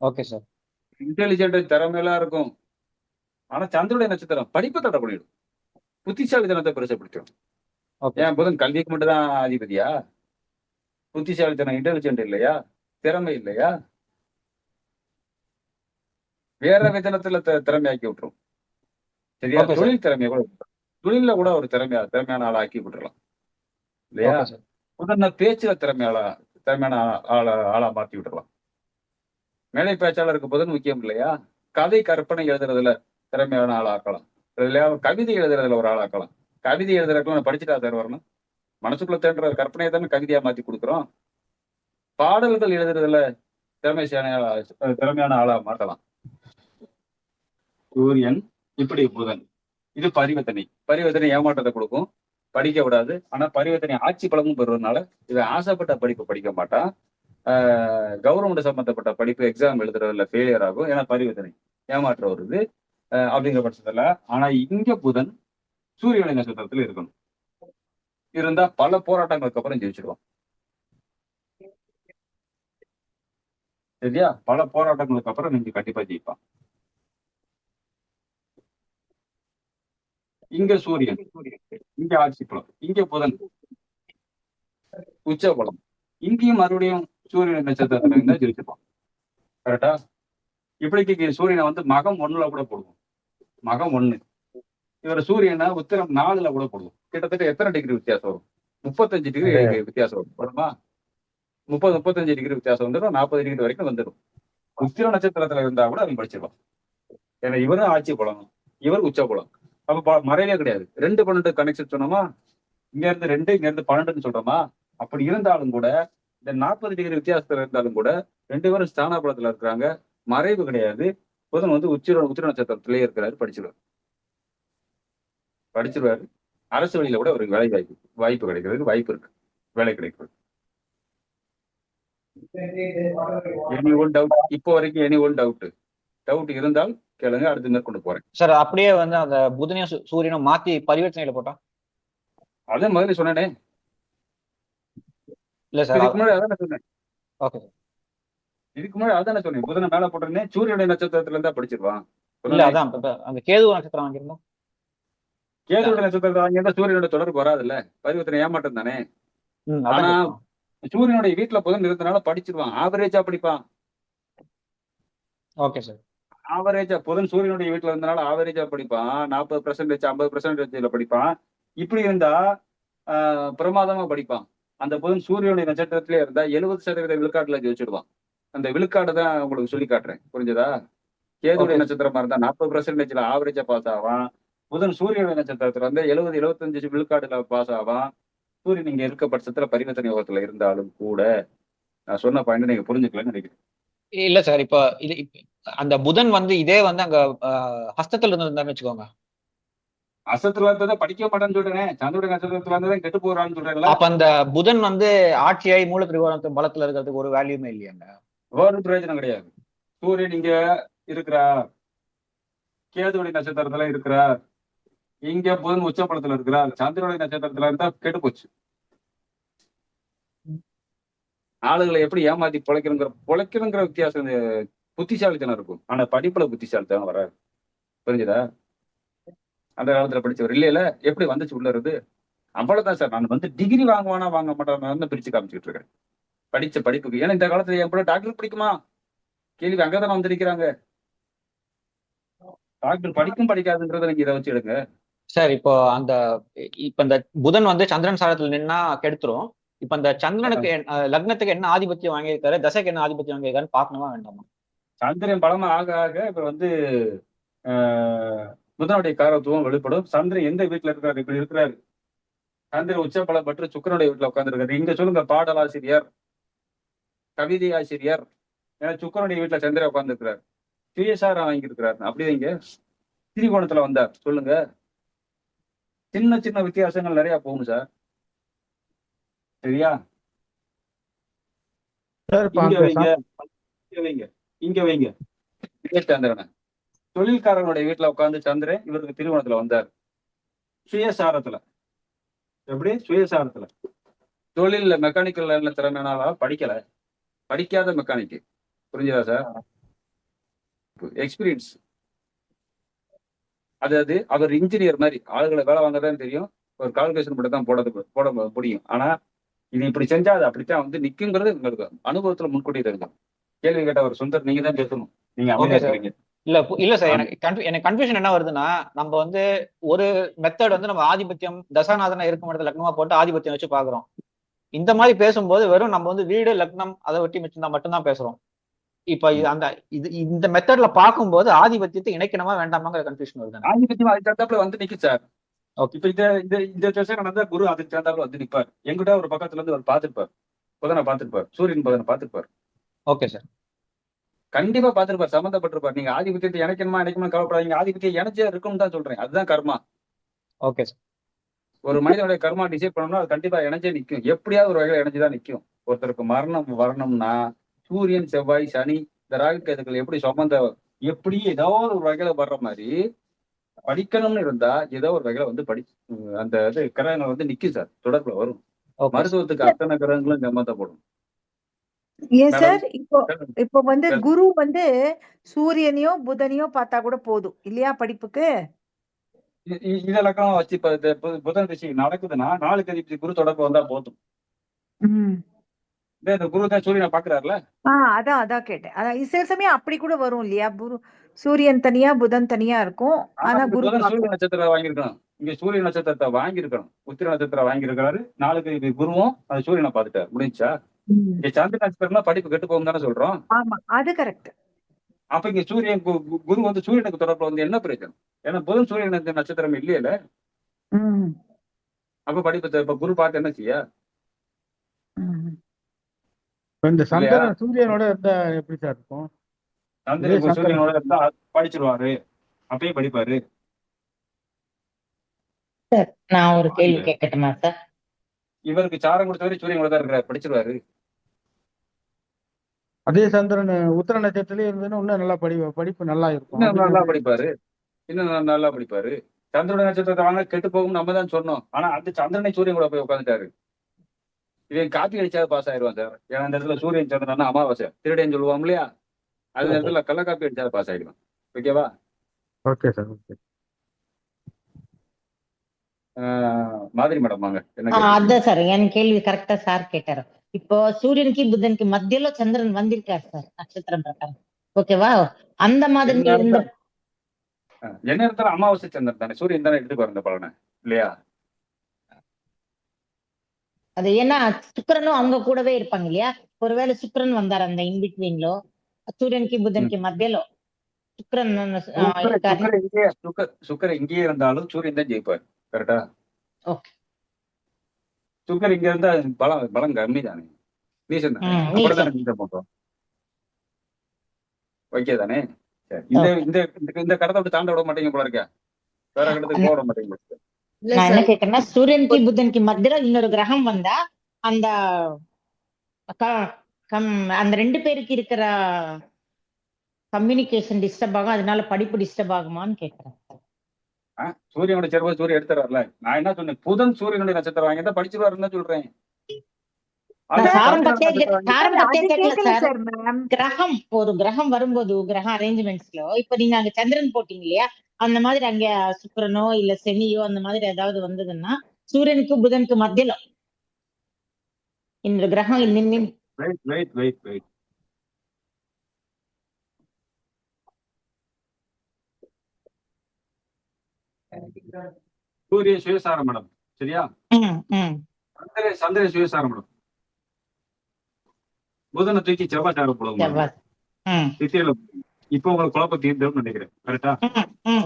Okay sir. Intelligent திறமையெல்லாம் இருக்கும். ஆனா சந்திரனுடைய நட்சத்திரம் படிப்பு தடை பண்ணிடும் புத்திசாலித்தனத்தை பெருசப்படுத்தும் ஓகே. ஏன் புதன் கல்விக்கு மட்டும் தான் அதிபதியா? புத்திசாலித்தனம் இன்டெலிஜென்ட் இல்லையா? திறமை இல்லையா? வேற விதத்துல திறமையாக்கி விட்டுரும். சரியா. தொழில் திறமையை கூட. தொழில்ல கூட ஒரு திறமையா திறமையான ஆளா ஆக்கி விட்டுறலாம். இல்லையா? புதன் பேச்சுல திறமையாளா திறமையான ஆளா ஆளா மாத்தி விட்டுறலாம். மேலை பேச்சாளருக்கு புதன் முக்கியம் இல்லையா? கதை கற்பனை எழுதுறதுல திறமையான ஆளாக்கலாம் இல்லையா? கவிதை எழுதுறதுல ஒரு ஆளாக்கலாம் கவிதை எழுதுறதுக்குலாம் நான் படிச்சுட்டா சார் வரணும். மனசுக்குள்ள தேடுற கற்பனையை தானே கவிதையா மாத்தி கொடுக்குறோம். பாடல்கள் எழுதுறதுல திறமையான ஆளா- திறமையான ஆளா மாட்டலாம் சூரியன் இப்படி புதன். இது பரிவர்த்தனை. பரிவர்த்தனை ஏமாற்றத்தை கொடுக்கும். படிக்க விடாது. ஆனா பரிவர்த்தனை ஆட்சி பலமும் பெறுறதுனால இதை ஆசைப்பட்ட படிப்பு படிக்க மாட்டான். கவர்மெண்ட் சம்பந்தப்பட்ட படிப்பு எக்ஸாம் எழுதுறதுல ஃபெயிலியர் ஆகும் ஏன்னா பரிவர்த்தனை ஏமாற்றம் வருது அப்படிங்கிற பட்சத்துல ஆனா இங்க புதன் சூரியனை நட்சத்திரத்துல இருக்கணும். இருந்தா பல போராட்டங்களுக்கு அப்புறம் ஜெயிச்சிருவோம் சரியா? பல போராட்டங்களுக்கு அப்புறம் நீங்க கண்டிப்பா ஜெயிப்பான். இங்க சூரியன் இங்க ஆட்சி பலம் இங்க புதன் உச்ச பலம் இங்கேயும் மறுபடியும் சூரியன் நட்சத்திரத்துல இருந்தா ஜெயிச்சிருப்பான் கரெக்டா இப்படிக்கு சூரியனை வந்து மகம் ஒண்ணுல கூட போடுவோம். மகம் ஒண்ணு. இவர் சூரியனை உத்திரம் நாலுல கூட போடுவோம். கிட்டத்தட்ட எத்தனை டிகிரி வித்தியாசம் வரும்? முப்பத்தஞ்சு டிகிரி வித்தியாசம் வரும். வருமா? முப்பது முப்பத்தஞ்சு டிகிரி வித்தியாசம் வந்துடும் நாற்பது டிகிரி வரைக்கும் வந்துடும் உத்திர நட்சத்திரத்துல இருந்தா கூட அவன் படிச்சிருவான். ஏன்னா இவரும் ஆட்சி பலம். இவர் உச்ச பலம். அப்ப மறைவே கிடையாது. ரெண்டு பன்னெண்டு கனெக்ஷன் சொன்னோமா? இங்க இருந்து ரெண்டு இங்க இருந்து பன்னெண்டுன்னு சொல்றோமா? அப்படி இருந்தாலும் கூட இந்த நாற்பது டிகிரி வித்தியாசத்துல இருந்தாலும் கூட ரெண்டு பேரும் ஸ்தான பலத்துல இருக்கிறாங்க. மறைவு கிடையாது. புதன் வந்து உச்சிர உத்திர நட்சத்திரத்திலேயே இருக்கிறாரு படிச்சிருவாரு. படிச்சிருவாரு. அரசு வழியில கூட அவருக்கு வேலை வாய்ப்பு வாய்ப்பு கிடைக்கிறதுக்கு வாய்ப்பு இருக்கு. வேலை கிடைக்கிறது. எனி ஒன் டவுட் இப்போ வரைக்கும் எனி ஒன் டவுட் டவுட் இருந்தால் கேளுங்க அடுத்து மேற்கொண்டு போறேன். சார் அப்படியே வந்து அந்த புதனையும் சூரியனும் மாத்தி பரிவர்த்தனையில போட்டா? அதே மாதிரி சொன்னேனே. இல்ல சார் இதுக்கு முன்னாடி அதான் சொன்னேன். ஓகே. இதுக்கு முன்னாடி அதானே சொன்னேன். புதனை மேல போட்டேனே சூரியனுடைய நட்சத்திரத்துல இருந்தா படிச்சிருவான் இல்ல அதான் அந்த கேது நட்சத்திரம் வாங்கியிருந்தோம் கேதுடைய நட்சத்திரத்தை வாங்கியிருந்தா சூரியனோட தொடர்பு வராதுல்ல. பரிவர்த்தனை ஏமாட்டம் தானே ஆனா. சூரியனுடைய வீட்டுல புதன் இருந்தனால படிச்சிருவான். ஆவரேஜா படிப்பான். Okay sir. ஆவரேஜா புதன் சூரியனுடைய வீட்டுல இருந்தனால ஆவரேஜா படிப்பான். நாற்பது பர்சன்டேஜ் ஐம்பது பர்சன்டேஜ்ல படிப்பான். இப்படி இருந்தா பிரமாதமா படிப்பான். அந்த புதன் சூரியனுடைய நட்சத்திரத்திலே இருந்தா எழுபது சதவீத விழுக்காட்டுல ஜெயிச்சிடுவான். அந்த விழுக்காடு தான் உங்களுக்கு சொல்லி காட்டுறேன். புரிஞ்சதா? கேதுடைய. நட்சத்திரமா இருந்தா நாற்பது பர்சன்டேஜ்ல ஆவரேஜா பாஸ் ஆவான். புதன் சூரியனுடைய நட்சத்திரத்துல வந்து எழுபது எழுபத்தஞ்சு விழுக்காடுல பாஸ் ஆவான். சூரியன் இங்க இருக்க பட்சத்துல பரிவர்த்தனை யோகத்துல இருந்தாலும் கூட நான் சொன்ன பாயிண்ட் நீங்க புரிஞ்சுக்கலன்னு நினைக்கிறேன். இல்ல சார் இப்போ இது அந்த புதன் வந்து இதே வந்து அங்க ஹஸ்தத்துல இருந்திருந்தான்னு வச்சுக்கோங்க. அசத்துல இருந்ததை படிக்க மாட்டேன்னு சொல்றேன். சந்திரனுடைய நட்சத்திரத்துல இருந்ததை கெட்டு போறான்னு சொல்றேன்ல அப்ப அந்த புதன் வந்து ஆட்சியாய் மூல திரிகோணத்து பலத்துல இருக்கிறதுக்கு ஒரு வேல்யூமே இல்லையாங்க? ஒரு பிரயோஜனம் கிடையாது. சூரியன் இங்க இருக்கிறார். கேதுவுடைய நட்சத்திரத்துல இருக்கிறார். இங்க புதன் உச்சப்பலத்துல இருக்கிறார். சந்திரனுடைய நட்சத்திரத்துல இருந்தா கெட்டு போச்சு. ஆளுகளை எப்படி ஏமாத்தி பொழைக்கணுங்கிற பொழைக்கணுங்கிற வித்தியாசம் புத்திசாலித்தனம் இருக்கும். ஆனா படிப்புல புத்திசாலித்தனம் வராது. புரிஞ்சுதா? அந்த காலத்துல படிச்சவர். இல்லையில எப்படி வந்துச்சு உள்ள இருந்து? அவ்வளவுதான் சார். நான் வந்து டிகிரி வாங்குவானா வாங்க மாட்டான்னு பிரிச்சு காமிச்சிட்டு இருக்கேன். படிச்ச படிப்புக்கு. ஏன்னா இந்த காலத்துல என் பிள்ளை டாக்டர் படிக்குமா? கேள்வி அங்கதானே வந்து நிக்கிறாங்க டாக்டர் படிக்கும் படிக்காதுன்றத நீங்க இதை வச்சு எடுங்க. சார் இப்போ அந்த இப்ப இந்த புதன் வந்து சந்திரன் சாரத்துல நின்னா கெடுத்துரும். இப்ப இந்த சந்திரனுக்கு லக்னத்துக்கு என்ன ஆதிபத்தியம் வாங்கியிருக்காரு? தசைக்கு என்ன ஆதிபத்தியம் வாங்கியிருக்காருன்னு பார்க்கணுமா வேண்டாமா? சந்திரன் பலமா ஆக ஆக இப்ப வந்து ஆஹ், புதனுடைய காரத்துவம் வெளிப்படும். சந்திரன் எந்த வீட்டுல இருக்கிறாரு இப்படி இருக்கிறாரு. சந்திரன் உச்ச பலம் பெற்று சுக்கரனுடைய வீட்டுல உட்கார்ந்துருக்காரு. இங்க சொல்லுங்க பாடலாசிரியர் கவிதை ஆசிரியர் ஏன்னா சுக்கரனுடைய வீட்டுல சந்திரன் உட்கார்ந்துருக்கிறார். சுயசாரம் வாங்கியிருக்கிறார். அப்படி வைங்க திரிகோணத்துல வந்தார். சொல்லுங்க. சின்ன சின்ன வித்தியாசங்கள் நிறைய போகும் சார். சரியா? இங்க வைங்க. இங்க வைங்க. இங்க வைங்க. தொழில்காரனுடைய வீட்டுல உட்கார்ந்து சந்திரன் இவருக்கு திருமணத்துல வந்தார். சுயசாரத்துல. எப்படி? சுயசாரத்துல. தொழில்ல மெக்கானிக்கல் லைன்ல திறமைனால படிக்கல. படிக்காத மெக்கானிக் புரிஞ்சுதா சார் எக்ஸ்பீரியன்ஸ் அதாவது அவர் இன்ஜினியர் மாதிரி. ஆளுகளை வேலை வாங்கதான் தெரியும். ஒரு கால்குலேஷன் மட்டும் தான் போட போட முடியும். ஆனா இது இப்படி செஞ்சா அது அப்படித்தான் வந்து நிக்குங்கிறது உங்களுக்கு அனுபவத்துல முன்கூட்டி தெரியும் கேள்வி கேட்ட ஒரு சுந்தர் நீங்க தான் பேசணும். நீங்க sir. இருக்கீங்க இல்ல இல்ல சார் எனக்கு எனக்கு கன்ஃபியூஷன் என்ன வருதுன்னா நம்ம வந்து ஒரு மெத்தட் வந்து நம்ம ஆதிபத்தியம் தசாநாதனா இருக்கும் இடத்துல லக்னமா போட்டு ஆதிபத்தியம் வச்சு பாக்குறோம். இந்த மாதிரி பேசும்போது வெறும் நம்ம வந்து வீடு லக்னம் அதை ஒட்டி வச்சிருந்தா மட்டும்தான் பேசுறோம். இப்ப அந்த இது இந்த மெத்தட்ல பார்க்கும்போது ஆதிபத்தியத்தை இணைக்கணுமா வேண்டாமாங்கிற கன்ஃபியூஷன் வருது. ஆதிபத்தியம் அதுக்கு தகுந்தாப்புல வந்து நிக்கு சார் Okay. இப்ப இந்த இந்த இந்த திசை நடந்தா குரு அதுக்கு தகுந்தாப்புல வந்து நிப்பார். எங்கிட்ட ஒரு பக்கத்துல இருந்து அவர் பார்த்திருப்பார். புதனை பார்த்திருப்பார். சூரியன் புதனை பார்த்திருப்பார். ஓகே சார் கண்டிப்பா பார்த்திருப்பார் சம்மந்தப்பட்டிருப்பார் நீங்க ஆதிபத்தியத்தை இணைக்கணுமா இணைக்கணுமா கவலைப்படாதீங்க. ஆதிபத்தியம் இணைச்சே இருக்கும்னு தான் சொல்றேன். அதுதான் கர்மா. Okay sir. ஒரு மனிதனுடைய கர்மா டிசைட் பண்ணணும்னா அது கண்டிப்பா இணைஞ்சே நிக்கும். எப்படியாவது ஒரு வகையில இணைஞ்சுதான் நிக்கும். ஒருத்தருக்கு மரணம் வரணும்னா சூரியன் செவ்வாய் சனி இந்த ராகு கேதுக்கள் எப்படி சம்பந்த எப்படி ஏதாவது ஒரு வகையில வர்ற மாதிரி படிக்கணும்னு இருந்தா ஏதோ ஒரு வகையில வந்து படி அந்த இது கிரகங்கள் வந்து நிக்கும் சார். தொடர்புல வரும். மருத்துவத்துக்கு அத்தனை கிரகங்களும் சம்மந்தப்படும் ஏன். சார் இப்போ இப்போ வந்து. குரு வந்து சூரியனையோ புதனையோ பார்த்தா கூட போதும் இல்லையா படிப்புக்கு? வச்சு இப்ப இந்த பு- புதன் திசை நடக்குதுன்னா நாளுக்கு அதிபதி குரு தொடர்பு வந்தா போதும். இந்த குரு தான் சூரியனை பாக்குறாருல ஆ அதான் அதான் கேட்டேன். அதான் சில சமயம் அப்படி கூட வரும் இல்லையா? குரு சூரியன் தனியா புதன் தனியா இருக்கும். ஆனா குரு சூரிய நட்சத்திரம் வாங்கியிருக்கணும் இங்க சூரிய நட்சத்திரத்தை வாங்கியிருக்கணும் உத்திர நட்சத்திரம் வாங்கியிருக்காரு நாளுக்கு குருவும் அது சூரியனை பார்த்துட்டாரு. முடிஞ்சா. இங்க சந்திர நட்சத்திரம்னா படிப்பு கெட்டு போகும் தானே சொல்றோம். ஆமா அது கரெக்ட் அப்ப இங்க சூரியன் குரு வந்து சூரியனுக்கு தொடர்புல வந்து என்ன பிரயோஜனம் ஏன்னா புதன் சூரியன் நட்ச- நட்சத்திரம் இல்லையில? அப்ப படிப்பு இப்ப குரு பார்த்து என்ன செய்ய? இந்த? சந்திரன் சூரியனோட இருந்தா எப்படி சார் இருக்கும்? சந்திரன் சந்திரன். சூரியனோட இருந்தா படிச்சிருவாரு. அப்பயும் படிப்பாரு. சார் நான் ஒரு கேள்வி கேட்கட்டுமா சார்? இவருக்கு சாரம் கொடுத்தவரை சூரியன் கூட தான் இருக்கிறார் படிச்சிருவாரு. அதே சந்திரன் உத்தர நட்சத்திரத்திலே இருந்ததுன்னா இன்னும் நல்லா படி படிப்பு நல்லா இருக்கும். இன்னும் நல்லா படிப்பாரு. இன்னும் நல்லா- படிப்பாரு. சந்திரன நட்சத்திரத்தை வாங்க கெட்டு போகும் நம்ம தான் சொன்னோம். ஆனா அந்த சந்திரனை சூரியன் கூட போய் உட்காந்துட்டாரு இவன் காப்பி அடிச்சாவது பாஸ் ஆயிடுவான் சார். ஏன்னா அந்த இடத்துல சூரியன் சந்திரன் அமாவாசை. திருடேன்னு சொல்லுவோம் இல்லையா? அந்த இடத்துல கள்ள காப்பி அடிச்சாவது பாஸ் ஆயிடுவான் ஓகேவா ஓகே சார் ஓகே ஆஹ் மாதிரி மேடம் வாங்க. என்ன? அதான் சார். என் கேள்வி கரெக்டா சார் கேட்டாரு. இப்போ சூரியனுக்கு புதனுக்கு மத்தியில சந்திரன் வந்திருக்காரு சார் நட்சத்திரம் பிரகாரம். ஓகேவா? அந்த மாதிரி இருந்த என்ன இருந்தாலும் அமாவாசை சந்திரன் தானே. சூரியன் தானே எடுத்து பாருங்க பலனை இல்லையா? அது ஏன்னா சுக்கிரனும் அவங்க கூடவே இருப்பாங்க இல்லையா? ஒருவேளை சுக்கிரன் வந்தார் அந்த இன்பிட்வீன்லோ சூரியனுக்கு புதனுக்கு மத்தியில? சுக்கிரன் சுக்கர இங்கேயே இருந்தாலும் சூரியன் தான் ஜெயிப்பார். கரெக்டா? Okay. சுக்கர் இங்க இருந்தா பலம் பலம் கம்மி தானே நீசன் தானே அப்புறம் பண்றோம் ஓகே தானே இந்த இந்த இந்த- கடத்தை விட்டு தாண்ட விட மாட்டீங்க போல இருக்க. வேற கடத்துக்கு போக விட மாட்டீங்க. நான் என்ன கேட்கறேன்னா சூரியனுக்கு புதனுக்கு மத்தியில இன்னொரு கிரகம் வந்தா அந்த அந்த ரெண்டு பேருக்கு இருக்கிற கம்யூனிகேஷன் டிஸ்டர்ப் ஆகும். அதனால படிப்பு டிஸ்டர்ப் ஆகுமான்னு கேக்குறேன். ஆ, சூரியனோட சேர்வை சூரியன் எடுத்துறாருல. நான் என்ன சொன்னேன்? புதன் சூரியனுடைய நட்சத்திரம் வாங்கி தான் படிச்சுருவாருன்னு தான் சொல்றேன் கிரகம் ஒரு கிரகம் வரும்போது கிரகம் அரேஞ்ச்மெண்ட்ஸ்ல இப்ப நீங்க அங்க சந்திரன் போட்டீங்க இல்லையா? அந்த மாதிரி அங்க சுக்கிரனோ இல்ல சனியோ அந்த மாதிரி ஏதாவது வந்ததுன்னா சூரியனுக்கு புதனுக்கு மத்தியில. இந்த கிரகம் நின்னு வெயிட் வெயிட் வெயிட் வெயிட் சூரியன் சுயசாரம் மேடம் சரியா? சந்திரன் சந்திரன் சுயசாரம் மேடம். புதனை தூக்கி செவ்வாய். சாரம் போடுவோம் இப்போ உங்களுக்கு குழப்பம் தீர்ந்தோம்னு நினைக்கிறேன். கரெக்டா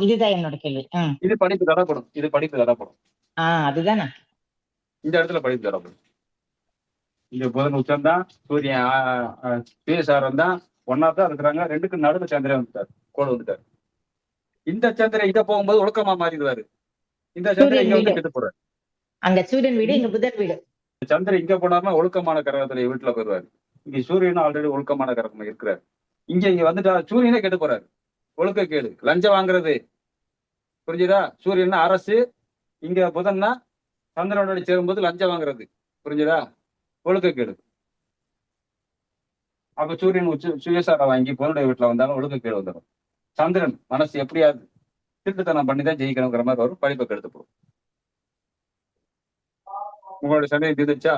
இதுதான் என்னோட கேள்வி. இது படிப்பு தடப்படும். இது படிப்பு தடப்படும். அதுதானே? இந்த இடத்துல படிப்பு தடப்படும். இங்க புதன் உச்சம் தான் சூரியன் சுயசாரம் தான் ஒன்னா தான் இருக்கிறாங்க. ரெண்டுக்கு நடுவில் சந்திரன் வந்துட்டார். கோடு வந்துட்டார். இந்த சந்திரன் இங்க போகும்போது ஒழுக்கமா மாறிடுவாரு. இந்த சந்திரன் இங்க வந்து சூரியன் கெட்டு போறாரு. அங்க சூரியன் வீடு இங்க புதன் வீடு. சந்திரன் இங்க போனாருன்னா ஒழுக்கமான கிரகத்துல வீட்டுல போயிருவாரு இங்க சூரியனும் ஆல்ரெடி ஒழுக்கமான கிரகம் இருக்கிறாரு. இங்க இங்க வந்துட்டா சூரியனே கெட்டு போறாரு. ஒழுக்க கேடு. லஞ்சம் வாங்குறது. புரிஞ்சுதா? சூரியன் அரசு இங்க புதன்னா சந்திரனோட சேரும்போது லஞ்சம் வாங்குறது. புரிஞ்சுதா? ஒழுக்க கேடு. அப்ப சூரியன் உச்ச சுயசாரம் வாங்கி பொருளுடைய வீட்டுல வந்தாலும் ஒழுக்க கேடு வந்துடும் சந்திரன் மனசு எப்படியாவது திருட்டுத்தனம் பண்ணி தான் ஜெயிக்கணுங்கிற மாதிரி வரும் படிப்பை கெடுத்துப்படும் உங்களோட சந்தேகம் தீர்ந்துச்சா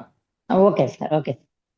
ஓகே சார் ஓகே